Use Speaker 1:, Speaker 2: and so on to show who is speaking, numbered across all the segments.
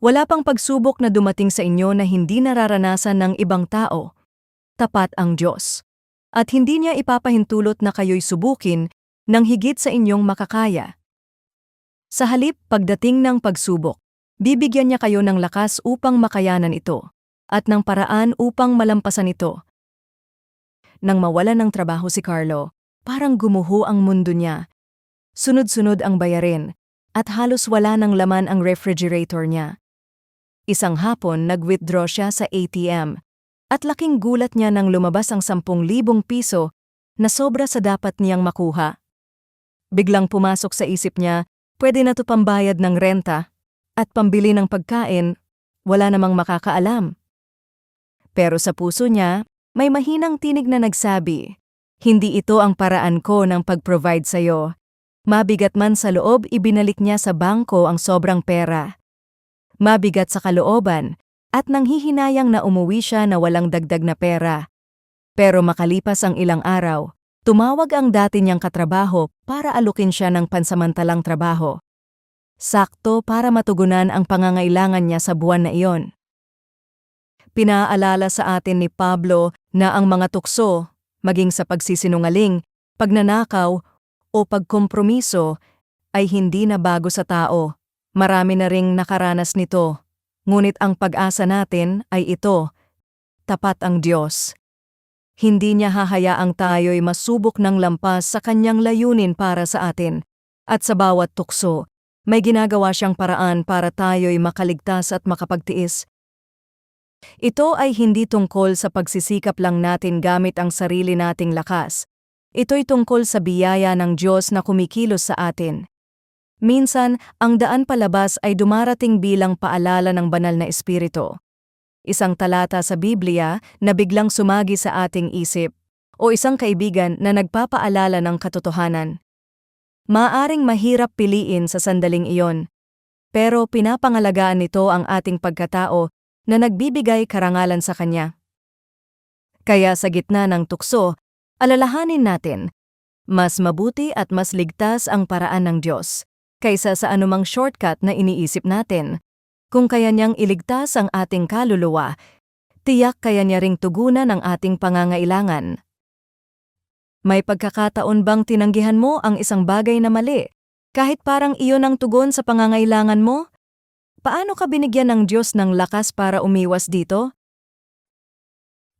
Speaker 1: Wala pang pagsubok na dumating sa inyo na hindi nararanasan ng ibang tao. Tapat ang Diyos. At hindi niya ipapahintulot na kayo'y subukin ng higit sa inyong makakaya. Sa halip pagdating ng pagsubok, bibigyan niya kayo ng lakas upang makayanan ito, at ng paraan upang malampasan ito. Nang mawala ng trabaho si Carlo, parang gumuho ang mundo niya. Sunod-sunod ang bayarin, at halos wala ng laman ang refrigerator niya. Isang hapon, nag-withdraw siya sa ATM, at laking gulat niya nang lumabas ang 10,000 piso na sobra sa dapat niyang makuha. Biglang pumasok sa isip niya, pwede na to pambayad ng renta at pambili ng pagkain, wala namang makakaalam. Pero sa puso niya, may mahinang tinig na nagsabi, hindi ito ang paraan ko ng pag-provide sa'yo. Mabigat man sa loob, ibinalik niya sa bangko ang sobrang pera. Mabigat sa kalooban, at nanghihinayang na umuwi siya na walang dagdag na pera. Pero makalipas ang ilang araw, tumawag ang dati niyang katrabaho para alukin siya ng pansamantalang trabaho. Sakto para matugunan ang pangangailangan niya sa buwan na iyon. Pinaalala sa atin ni Pablo na ang mga tukso, maging sa pagsisinungaling, pagnanakaw, o pagkompromiso, ay hindi na bago sa tao. Marami na ring nakaranas nito. Ngunit ang pag-asa natin ay ito, tapat ang Diyos. Hindi niya hahayaang tayo'y masubok ng lampas sa kanyang layunin para sa atin. At sa bawat tukso, may ginagawa siyang paraan para tayo'y makaligtas at makapagtiis. Ito ay hindi tungkol sa pagsisikap lang natin gamit ang sarili nating lakas. Ito'y tungkol sa biyaya ng Diyos na kumikilos sa atin. Minsan, ang daan palabas ay dumarating bilang paalala ng banal na espiritu. Isang talata sa Biblia na biglang sumagi sa ating isip, o isang kaibigan na nagpapaalala ng katotohanan. Maaring mahirap piliin sa sandaling iyon, pero pinapangalagaan nito ang ating pagkatao na nagbibigay karangalan sa Kanya. Kaya sa gitna ng tukso, alalahanin natin, mas mabuti at mas ligtas ang paraan ng Diyos kaysa sa anumang shortcut na iniisip natin. Kung kaya niyang iligtas ang ating kaluluwa, tiyak kaya niya ring tugunan ang ating pangangailangan. May pagkakataon bang tinanggihan mo ang isang bagay na mali, kahit parang iyon ang tugon sa pangangailangan mo? Paano ka binigyan ng Diyos ng lakas para umiwas dito?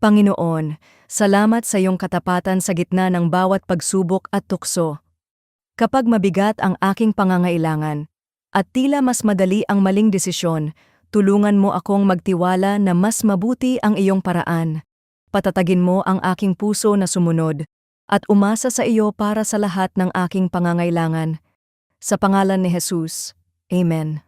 Speaker 1: Panginoon, salamat sa iyong katapatan sa gitna ng bawat pagsubok at tukso. Kapag mabigat ang aking pangangailangan, at tila mas madali ang maling desisyon, tulungan mo akong magtiwala na mas mabuti ang iyong paraan. Patatagin mo ang aking puso na sumunod, at umasa sa iyo para sa lahat ng aking pangangailangan. Sa pangalan ni Jesus, Amen.